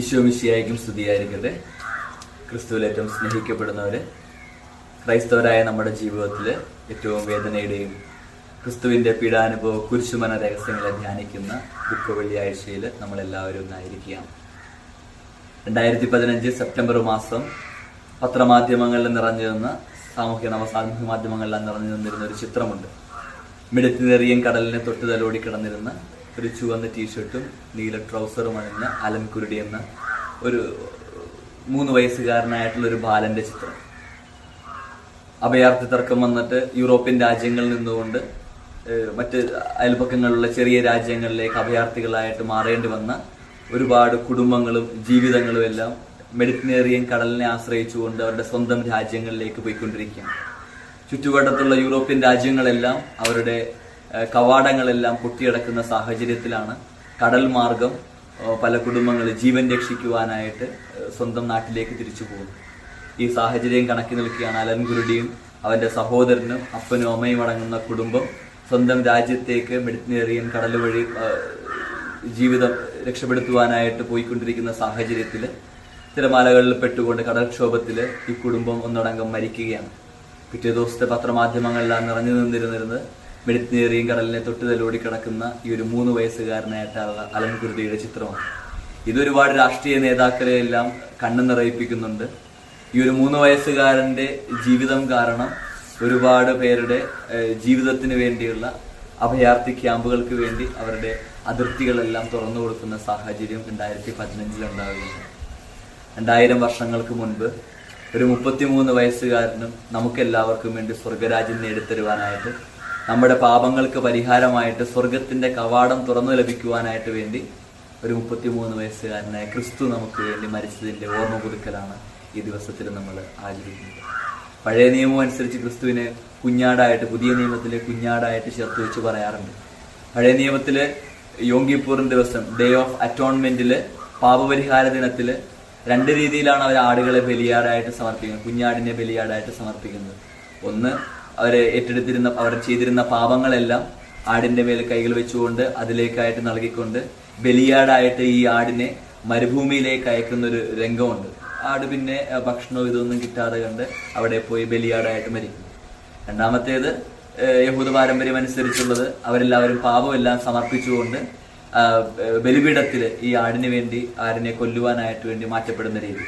ഈശോ മിശിയായിരിക്കും സ്തുതിയായിരിക്കട്ടെ. ക്രിസ്തുവിൽ ഏറ്റവും സ്നേഹിക്കപ്പെടുന്നവർ ക്രൈസ്തവരായ നമ്മുടെ ജീവിതത്തിൽ ഏറ്റവും വേദനയുടെയും ക്രിസ്തുവിന്റെ പീഡാനുഭവ കുരിശുമന രഹസ്യങ്ങളെ ധ്യാനിക്കുന്ന ദുഃഖ വെള്ളിയാഴ്ചയിൽ നമ്മളെല്ലാവരും ഒന്നായിരിക്കുകയാണ്. രണ്ടായിരത്തി പതിനഞ്ച് സെപ്റ്റംബർ മാസം പത്രമാധ്യമങ്ങളിൽ നിറഞ്ഞു നിന്ന് സാമൂഹ്യ നവ സാമൂഹ്യ മാധ്യമങ്ങളിലെല്ലാം നിറഞ്ഞു നിന്നിരുന്ന ഒരു ചിത്രമുണ്ട്. മിടത്തിനെറിയും കടലിനെ തൊട്ട് തലോടി കിടന്നിരുന്ന ഒരു ചുവന്ന ടീഷർട്ടും നീല ട്രൗസറും അണിഞ്ഞ അലൻ കുരുടി എന്ന ഒരു മൂന്ന് വയസ്സുകാരനായിട്ടുള്ള ഒരു ബാലന്റെ ചിത്രം. അഭയാർത്ഥി തർക്കം വന്നിട്ട് യൂറോപ്യൻ രാജ്യങ്ങളിൽ നിന്നുകൊണ്ട് മറ്റ് അയൽപക്കങ്ങളിലുള്ള ചെറിയ രാജ്യങ്ങളിലേക്ക് അഭയാർത്ഥികളായിട്ട് മാറേണ്ടി വന്ന ഒരുപാട് കുടുംബങ്ങളും ജീവിതങ്ങളും എല്ലാം മെഡിറ്ററേനിയൻ കടലിനെ ആശ്രയിച്ചുകൊണ്ട് അവരുടെ സ്വന്തം രാജ്യങ്ങളിലേക്ക് പോയിക്കൊണ്ടിരിക്കുകയാണ്. ചുറ്റുവട്ടത്തുള്ള യൂറോപ്യൻ രാജ്യങ്ങളെല്ലാം അവരുടെ കവാടങ്ങളെല്ലാം പൊട്ടിയടക്കുന്ന സാഹചര്യത്തിലാണ് കടൽ മാർഗം പല കുടുംബങ്ങൾ ജീവൻ രക്ഷിക്കുവാനായിട്ട് സ്വന്തം നാട്ടിലേക്ക് തിരിച്ചു പോകുന്നു ഈ സാഹചര്യം കണക്കി നിൽക്കുകയാണ് അലൻകുരുടിയും അവന്റെ സഹോദരനും അപ്പനും അമ്മയും അടങ്ങുന്ന കുടുംബം സ്വന്തം രാജ്യത്തേക്ക് മെഡിറ്ററേനിയൻ കടൽ വഴി ജീവിതം രക്ഷപ്പെടുത്തുവാനായിട്ട് പോയിക്കൊണ്ടിരിക്കുന്ന സാഹചര്യത്തിൽ തിരമാലകളിൽ പെട്ടുകൊണ്ട് കടൽക്ഷോഭത്തിൽ ഈ കുടുംബം ഒന്നടങ്കം മരിക്കുകയാണ്. പിറ്റേ ദിവസത്തെ പത്രമാധ്യമങ്ങളിലാണ് നിറഞ്ഞു നിന്നിരുന്നത് മെഡിറ്ററേനിയൻ കടലിനെ തൊട്ട് തലോടി കിടക്കുന്ന ഈ ഒരു മൂന്ന് വയസ്സുകാരനായിട്ടുള്ള അലൻകുരുടിയുടെ ചിത്രമാണ്. ഇതൊരുപാട് രാഷ്ട്രീയ നേതാക്കളെ എല്ലാം കണ്ണു നിറയിപ്പിക്കുന്നുണ്ട്. ഈ ഒരു മൂന്ന് വയസ്സുകാരന്റെ ജീവിതം കാരണം ഒരുപാട് പേരുടെ ജീവിതത്തിന് വേണ്ടിയുള്ള അഭയാർത്ഥി ക്യാമ്പുകൾക്ക് വേണ്ടി അവരുടെ അതിർത്തികളെല്ലാം തുറന്നു കൊടുക്കുന്ന സാഹചര്യം രണ്ടായിരത്തി പതിനഞ്ചിൽ ഉണ്ടാവുകയാണ്. രണ്ടായിരം വർഷങ്ങൾക്ക് മുൻപ് ഒരു മുപ്പത്തിമൂന്ന് വയസ്സുകാരനും നമുക്കെല്ലാവർക്കും വേണ്ടി സ്വർഗരാജ്യം നേടിത്തരുവാനായിട്ട് നമ്മുടെ പാപങ്ങൾക്ക് പരിഹാരമായിട്ട് സ്വർഗത്തിന്റെ കവാടം തുറന്നു ലഭിക്കുവാനായിട്ട് വേണ്ടി ഒരു മുപ്പത്തിമൂന്ന് വയസ്സുകാരനായ ക്രിസ്തു നമുക്ക് വേണ്ടി മരിച്ചതിന്റെ ഓർമ്മ പുതുക്കലാണ് ഈ ദിവസത്തിൽ നമ്മൾ ആചരിക്കുന്നത്. പഴയ നിയമം അനുസരിച്ച് ക്രിസ്തുവിനെ കുഞ്ഞാടായിട്ട് പുതിയ നിയമത്തിലെ കുഞ്ഞാടായിട്ട് ചേർത്ത് വെച്ച് പറയാറുണ്ട്. പഴയ നിയമത്തിൽ യോം ദിവസം ഡേ ഓഫ് അറ്റോൺമെന്റിൽ പാപപരിഹാര ദിനത്തിൽ രണ്ട് രീതിയിലാണ് അവർ ആടുകളെ ബലിയാടായിട്ട് സമർപ്പിക്കുന്നത് കുഞ്ഞാടിനെ ബലിയാടായിട്ട് സമർപ്പിക്കുന്നത്. ഒന്ന് അവരെ ഏറ്റെടുത്തിരുന്ന അവർ ചെയ്തിരുന്ന പാപങ്ങളെല്ലാം ആടിന്റെ മേൽ കൈകൾ വെച്ചുകൊണ്ട് അതിലേക്കായിട്ട് നൽകിക്കൊണ്ട് ബലിയാടായിട്ട് ഈ ആടിനെ മരുഭൂമിയിലേക്ക് അയക്കുന്ന ഒരു രംഗമുണ്ട്. ആട് പിന്നെ ഭക്ഷണവും ഇതൊന്നും കിട്ടാതെ കണ്ട് അവിടെ പോയി ബലിയാടായിട്ട് മരിക്കും രണ്ടാമത്തേത് യഹൂദ പാരമ്പര്യം അനുസരിച്ചുള്ളത് അവരെല്ലാവരും പാപമെല്ലാം സമർപ്പിച്ചുകൊണ്ട് ബലിപീഠത്തിൽ ഈ ആടിന് വേണ്ടി ആടിനെ കൊല്ലുവാനായിട്ട് വേണ്ടി മാറ്റപ്പെടുന്ന രീതി.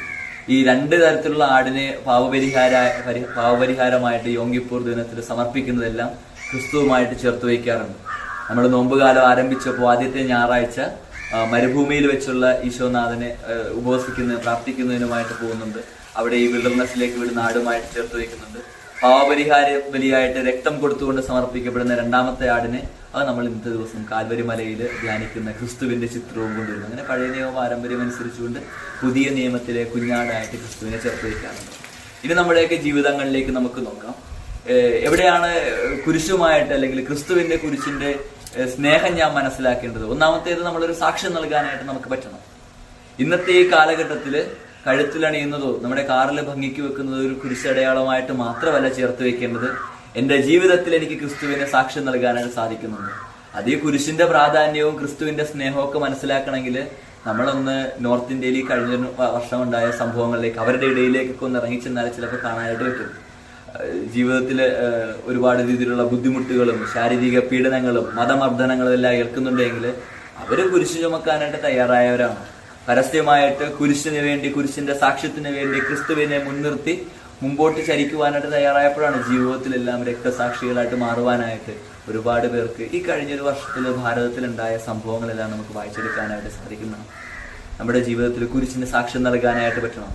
ഈ രണ്ട് തരത്തിലുള്ള ആടിനെ പാവപരിഹാര പരി- പാവപരിഹാരമായിട്ട് യോങ്കിപ്പൂർ ദിനത്തിൽ സമർപ്പിക്കുന്നതെല്ലാം ക്രിസ്തുവുമായിട്ട് ചേർത്ത് വയ്ക്കാറുണ്ട്. നമ്മൾ നോമ്പുകാലം ആരംഭിച്ചപ്പോൾ ആദ്യത്തെ ഞായറാഴ്ച മരുഭൂമിയിൽ വെച്ചുള്ള ഈശോനാഥനെ ഉപവസിക്കുന്ന പ്രാർത്ഥിക്കുന്നതിനുമായിട്ട് പോകുന്നുണ്ട്. അവിടെ ഈ വിൽഡർനെസ്സിലേക്ക് വിടുന്ന ആടുമായിട്ട് ചേർത്ത് വയ്ക്കുന്നുണ്ട്. പാവപരിഹാര ബലിയായിട്ട് രക്തം കൊടുത്തുകൊണ്ട് സമർപ്പിക്കപ്പെടുന്ന രണ്ടാമത്തെ ആടിനെ അത് നമ്മൾ ഇന്നത്തെ ദിവസം കാൽവരി മലയിൽ ധ്യാനിക്കുന്ന ക്രിസ്തുവിന്റെ ചിത്രവും കൊണ്ടുവരുന്നു. അങ്ങനെ പഴയ നിയമ പാരമ്പര്യം അനുസരിച്ചുകൊണ്ട് പുതിയ നിയമത്തിലെ കുഞ്ഞാടായിട്ട് ക്രിസ്തുവിനെ ചേർത്ത് വയ്ക്കാറുണ്ട് ഇനി നമ്മുടെയൊക്കെ ജീവിതങ്ങളിലേക്ക് നമുക്ക് നോക്കാം. എവിടെയാണ് കുരിശുമായിട്ട് അല്ലെങ്കിൽ ക്രിസ്തുവിന്റെ കുരിശിന്റെ സ്നേഹം ഞാൻ മനസ്സിലാക്കേണ്ടത്? ഒന്നാമത്തേത് നമ്മളൊരു സാക്ഷ്യം നൽകാനായിട്ട് നമുക്ക് പറ്റണം. ഇന്നത്തെ ഈ കാലഘട്ടത്തിൽ കഴുത്തിലണിയുന്നതോ നമ്മുടെ കാറിൽ ഭംഗിക്ക് വെക്കുന്നതോ ഒരു കുരിശടയാളമായിട്ട് മാത്രമല്ല ചേർത്ത് വെക്കേണ്ടത് എന്റെ ജീവിതത്തിൽ എനിക്ക് ക്രിസ്തുവിനെ സാക്ഷ്യം നൽകാനായിട്ട് സാധിക്കുന്നുണ്ട്. അത് ഈ കുരിശിന്റെ പ്രാധാന്യവും ക്രിസ്തുവിന്റെ സ്നേഹവും ഒക്കെ മനസ്സിലാക്കണമെങ്കിൽ നമ്മളൊന്ന് നോർത്ത് ഇന്ത്യയിൽ കഴിഞ്ഞ വർഷം ഉണ്ടായ സംഭവങ്ങളിലേക്ക് അവരുടെ ഇടയിലേക്കൊക്കെ ഒന്ന് ഇറങ്ങിച്ചെന്നാൽ ചിലപ്പോൾ കാണാനായിട്ട് പറ്റും. ജീവിതത്തിൽ ഒരുപാട് രീതിയിലുള്ള ബുദ്ധിമുട്ടുകളും ശാരീരിക പീഡനങ്ങളും മതമർദ്ദനങ്ങളും എല്ലാം ഏൽക്കുന്നുണ്ടെങ്കിൽ അവർ കുരിശു ചുമക്കാനായിട്ട് തയ്യാറായവരാണ്. പരസ്യമായിട്ട് കുരിശിന് വേണ്ടി കുരിശിന്റെ സാക്ഷ്യത്തിന് വേണ്ടി ക്രിസ്തുവിനെ മുൻനിർത്തി മുമ്പോട്ട് ചരിക്കുവാനായിട്ട് തയ്യാറായപ്പോഴാണ് ജീവിതത്തിലെല്ലാം രക്തസാക്ഷികളായിട്ട് മാറുവാനായിട്ട് ഒരുപാട് പേർക്ക് ഈ കഴിഞ്ഞൊരു വർഷത്തിൽ ഭാരതത്തിലുണ്ടായ സംഭവങ്ങളെല്ലാം നമുക്ക് വായിച്ചെടുക്കാനായിട്ട് സാധിക്കുന്നതാണ് നമ്മുടെ ജീവിതത്തിൽ കുരിശിന് സാക്ഷ്യം നൽകാനായിട്ട് പറ്റണം.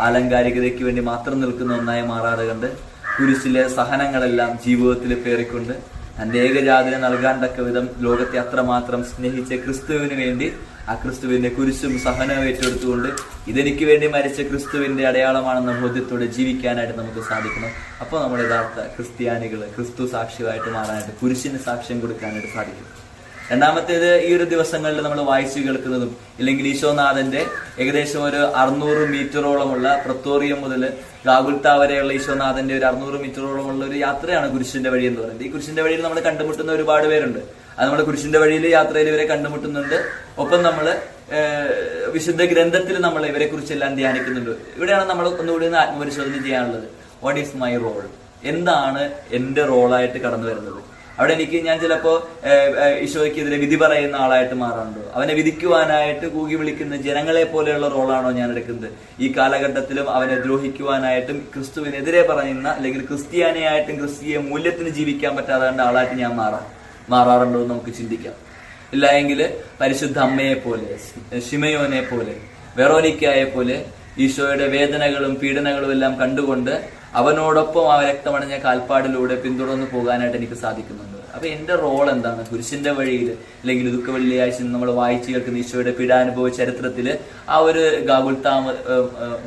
ആലങ്കാരികതയ്ക്ക് വേണ്ടി മാത്രം നിൽക്കുന്ന ഒന്നായി മാറാതെ കണ്ട് കുരിശിലെ സഹനങ്ങളെല്ലാം ജീവിതത്തിൽ പേറിക്കൊണ്ട് തന്റെ ഏകജാതിനെ നൽകാൻ തക്ക വിധം ലോകത്തെ അത്രമാത്രം സ്നേഹിച്ച ക്രിസ്തുവിന് വേണ്ടി ആ ക്രിസ്തുവിന്റെ കുരിശും സഹനവും ഏറ്റെടുത്തുകൊണ്ട് ഇതെനിക്ക് വേണ്ടി മരിച്ച ക്രിസ്തുവിന്റെ അടയാളമാണെന്ന ബോധ്യത്തോടെ ജീവിക്കാനായിട്ട് നമുക്ക് സാധിക്കണം. അപ്പോൾ നമ്മൾ യഥാർത്ഥ ക്രിസ്ത്യാനികൾ ക്രിസ്തു സാക്ഷിയായിട്ട് മാറാനായിട്ട് കുരിശിന് സാക്ഷ്യം കൊടുക്കാനായിട്ട് സാധിക്കും. രണ്ടാമത്തേത് ഈ ഒരു ദിവസങ്ങളിൽ നമ്മൾ വായിച്ചു കേൾക്കുന്നതും ഇല്ലെങ്കിൽ ഈശോനാഥന്റെ ഏകദേശം ഒരു അറുന്നൂറ് മീറ്ററോളമുള്ള പ്രത്തോറിയം മുതൽ ഗാഗുൽത്ത വരെയുള്ള ഈശോനാഥന്റെ ഒരു അറുന്നൂറ് മീറ്ററോളമുള്ള ഒരു യാത്രയാണ് കുരിശിന്റെ വഴി എന്ന് പറയുന്നത്. ഈ കുരിശിന്റെ വഴിയിൽ നമ്മൾ കണ്ടുമുട്ടുന്ന ഒരുപാട് പേരുണ്ട്. അത് നമ്മൾ കുരിശിന്റെ വഴിയിൽ യാത്രയിൽ ഇവരെ കണ്ടുമുട്ടുന്നുണ്ട്. ഒപ്പം നമ്മൾ വിശുദ്ധ ഗ്രന്ഥത്തിൽ നമ്മൾ ഇവരെ കുറിച്ചെല്ലാം ധ്യാനിക്കുന്നുണ്ട്. ഇവിടെയാണ് നമ്മൾ ഒന്നുകൂടി ഒന്ന് ആത്മപരിശോധന ചെയ്യാനുള്ളത്. വാട്ട് ഈസ് മൈ റോൾ എന്താണ് എന്റെ റോളായിട്ട് കടന്നു വരുന്നത് അവിടെ എനിക്ക് ഞാൻ ചിലപ്പോ ഈശോയ്ക്കെതിരെ വിധി പറയുന്ന ആളായിട്ട് മാറാറുണ്ട്. അവനെ വിധിക്കുവാനായിട്ട് കൂകി വിളിക്കുന്ന ജനങ്ങളെ പോലെയുള്ള റോളാണോ ഞാൻ എടുക്കുന്നത്. ഈ കാലഘട്ടത്തിലും അവനെ ദ്രോഹിക്കുവാനായിട്ടും ക്രിസ്തുവിനെതിരെ പറയുന്ന അല്ലെങ്കിൽ ക്രിസ്ത്യാനിയായിട്ടും ക്രിസ്തീയ മൂല്യത്തിന് ജീവിക്കാൻ പറ്റാതെ ആളായിട്ട് ഞാൻ മാറാം മാറാറുണ്ടോ എന്ന് നമുക്ക് ചിന്തിക്കാം. ഇല്ല എങ്കിൽ പരിശുദ്ധ അമ്മയെ പോലെ ഷിമയോനെ പോലെ വെറോനിക്കായെ പോലെ ഈശോയുടെ വേദനകളും പീഡനങ്ങളും എല്ലാം കണ്ടുകൊണ്ട് അവനോടൊപ്പം ആ രക്തമടഞ്ഞ കാൽപ്പാടിലൂടെ പിന്തുടർന്ന് പോകാനായിട്ട് എനിക്ക് സാധിക്കുന്നുണ്ട്. അപ്പൊ എന്റെ റോൾ എന്താണ്? കുരിശിന്റെ വഴിയിൽ അല്ലെങ്കിൽ ദുഃഖ വെള്ളിയാഴ്ച നമ്മൾ വായിച്ചു കേൾക്കുന്ന ഈശോയുടെ പീഡാനുഭവ ചരിത്രത്തിൽ ആ ഒരു ഗാഗുൽത്താമ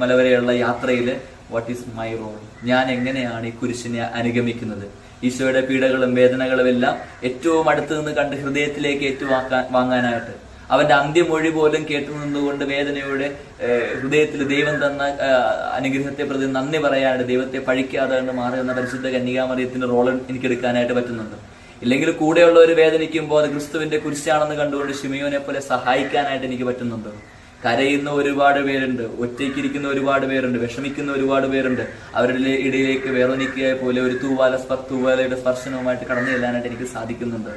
മലവരെയുള്ള യാത്രയിൽ വാട്ട് ഈസ് മൈ റോൾ ഞാൻ എങ്ങനെയാണ് ഈ കുരിശിനെ അനുഗമിക്കുന്നത്? ഈശോയുടെ പീഡകളും വേദനകളും എല്ലാം ഏറ്റവും അടുത്ത് നിന്ന് കണ്ട് ഹൃദയത്തിലേക്ക് ഏറ്റുവാക്കാൻ വാങ്ങാനായിട്ട് അവന്റെ അന്ത്യമൊഴി പോലും കേട്ടു നിന്നുകൊണ്ട് വേദനയോടെ ഹൃദയത്തിൽ ദൈവം തന്ന അനുഗ്രഹത്തെ പ്രതി നന്ദി പറയാനായിട്ട് ദൈവത്തെ പഴിക്കാതെ എന്ന് മാറി വന്ന പരിശുദ്ധ കന്യകാമറിയത്തിന്റെ റോൾ എനിക്ക് എടുക്കാനായിട്ട് പറ്റുന്നുണ്ട്. ഇല്ലെങ്കിൽ കൂടെയുള്ളവർ വേദനിക്കുമ്പോൾ അത് ക്രിസ്തുവിന്റെ കുരിശാണെന്ന് കണ്ടുകൊണ്ട് ഷിമിയോനെ പോലെ സഹായിക്കാനായിട്ട് എനിക്ക് പറ്റുന്നുണ്ട്. കരയുന്ന ഒരുപാട് പേരുണ്ട് ഒറ്റയ്ക്കിരിക്കുന്ന ഒരുപാട് പേരുണ്ട് വിഷമിക്കുന്ന ഒരുപാട് പേരുണ്ട്. അവരുടെ ഇടയിലേക്ക് വേറൊനിക്കുക പോലെ ഒരു തൂവാല തൂവാലയുടെ സ്പർശനവുമായിട്ട് കടന്നു ചെല്ലാനായിട്ട് എനിക്ക് സാധിക്കുന്നുണ്ട്.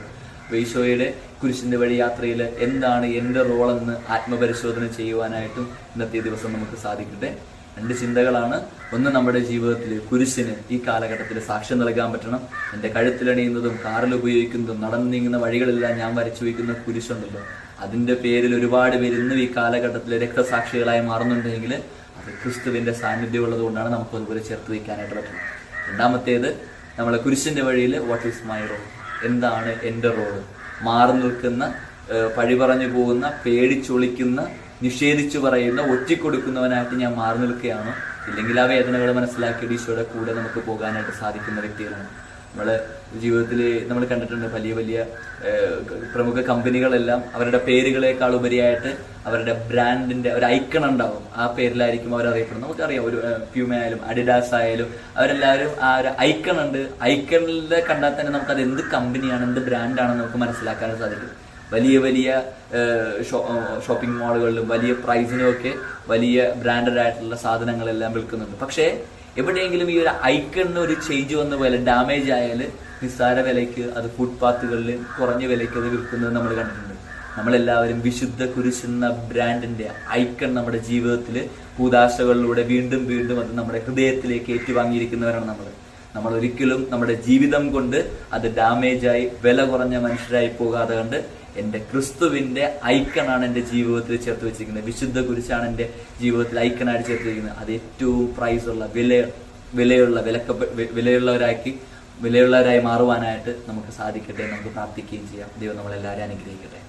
ഈശോയുടെ കുരിശിന്റെ വഴി യാത്രയിൽ എന്താണ് എന്റെ എന്ന് ആത്മപരിശോധന ചെയ്യുവാനായിട്ടും ഇന്നത്തെ ദിവസം നമുക്ക് സാധിക്കട്ടെ? രണ്ട് ചിന്തകളാണ്. ഒന്ന് നമ്മുടെ ജീവിതത്തിൽ കുരിശിന് ഈ കാലഘട്ടത്തിൽ സാക്ഷ്യം നൽകാൻ പറ്റണം. എന്റെ കഴുത്തിലണിയുന്നതും കാറിൽ ഉപയോഗിക്കുന്നതും നടന്നു നീങ്ങുന്ന വഴികളെല്ലാം ഞാൻ വരച്ചു വയ്ക്കുന്ന കുരിശുണ്ടല്ലോ. അതിന്റെ പേരിൽ ഒരുപാട് പേര് ഇന്നും ഈ കാലഘട്ടത്തിൽ രക്തസാക്ഷികളായി മാറുന്നുണ്ടെങ്കിൽ അത് ക്രിസ്തുവിന്റെ സാന്നിധ്യം ഉള്ളതുകൊണ്ടാണ് നമുക്ക് അതുപോലെ ചേർത്ത് വയ്ക്കാനായിട്ട് പറ്റുന്നത്. രണ്ടാമത്തേത് നമ്മളെ കുരിശിന്റെ വഴിയിൽ വാട്ട് ഈസ് മൈ റോൾ എന്താണ് എന്റെ റോൾ? മാറി നിൽക്കുന്ന പഴി പറഞ്ഞു പോകുന്ന പേടിച്ചൊളിക്കുന്ന നിഷേധിച്ചു പറയുന്ന ഒറ്റിക്കൊടുക്കുന്നവനായിട്ട് ഞാൻ മാറി നിൽക്കുകയാണോ. ഇല്ലെങ്കിൽ ആ വേദനകൾ മനസ്സിലാക്കി ഈശോയുടെ കൂടെ നമുക്ക് പോകാനായിട്ട് സാധിക്കുന്ന വ്യക്തികളാണ്. നമ്മൾ ജീവിതത്തിൽ നമ്മൾ കണ്ടിട്ടുണ്ട് വലിയ വലിയ പ്രമുഖ കമ്പനികളെല്ലാം അവരുടെ പേരുകളേക്കാൾ ഉപരിയായിട്ട് അവരുടെ ബ്രാൻഡിന്റെ ഒരു ഐക്കൺ ഉണ്ടാവും. ആ പേരിലായിരിക്കും അവർ അറിയപ്പെടുന്നത് നമുക്കറിയാം ഒരു പ്യൂമ ആയാലും അഡിഡാസ് ആയാലും അവരെല്ലാവരും ആ ഒരു ഐക്കൺ ഉണ്ട്. ഐക്കണിലെ കണ്ടാൽ തന്നെ നമുക്ക് അത് എന്ത് കമ്പനിയാണ് എന്ത് ബ്രാൻഡാണെന്ന് നമുക്ക് മനസ്സിലാക്കാൻ സാധിക്കും. വലിയ വലിയ ഷോപ്പിംഗ് മാളുകളിലും വലിയ പ്രൈസിനും ഒക്കെ വലിയ ബ്രാൻഡഡ് ആയിട്ടുള്ള സാധനങ്ങളെല്ലാം വിൽക്കുന്നുണ്ട്. പക്ഷേ എവിടെയെങ്കിലും ഈ ഒരു ഐക്കണിന് ഒരു ചേഞ്ച് വന്ന പോലെ ഡാമേജ് ആയാൽ നിസ്സാര വിലയ്ക്ക് അത് ഫുട്പാത്തുകളിൽ കുറഞ്ഞ വിലയ്ക്ക് അത് വിൽക്കുന്നത് നമ്മൾ കണ്ടിട്ടുണ്ട്. നമ്മളെല്ലാവരും വിശുദ്ധ കുരിശെന്ന ബ്രാൻഡിന്റെ ഐക്കൺ നമ്മുടെ ജീവിതത്തിൽ കൂതാശകളിലൂടെ വീണ്ടും വീണ്ടും അത് നമ്മുടെ ഹൃദയത്തിലേക്ക് ഏറ്റുവാങ്ങിയിരിക്കുന്നവരാണ് നമ്മൾ നമ്മൾ ഒരിക്കലും നമ്മുടെ ജീവിതം കൊണ്ട് അത് ഡാമേജായി വില കുറഞ്ഞ മനുഷ്യരായി പോകാതെ കണ്ട് എന്റെ ക്രിസ്തുവിന്റെ ഐക്കണാണ് എന്റെ ജീവിതത്തിൽ ചേർത്ത് വെച്ചിരിക്കുന്നത്. വിശുദ്ധ കുരിശാണ് എന്റെ ജീവിതത്തിൽ ഐക്കണായിട്ട് ചേർത്ത് വെച്ചിരിക്കുന്നത്. അത് ഏറ്റവും പ്രൈസ് ഉള്ള വില വിലയുള്ള വിലക്ക വിലയുള്ളവരാക്കി വിലയുള്ളവരായി മാറുവാനായിട്ട് നമുക്ക് സാധിക്കട്ടെ നമുക്ക് പ്രാർത്ഥിക്കുകയും ചെയ്യാം. ദൈവം നമ്മളെല്ലാവരെയും അനുഗ്രഹിക്കട്ടെ.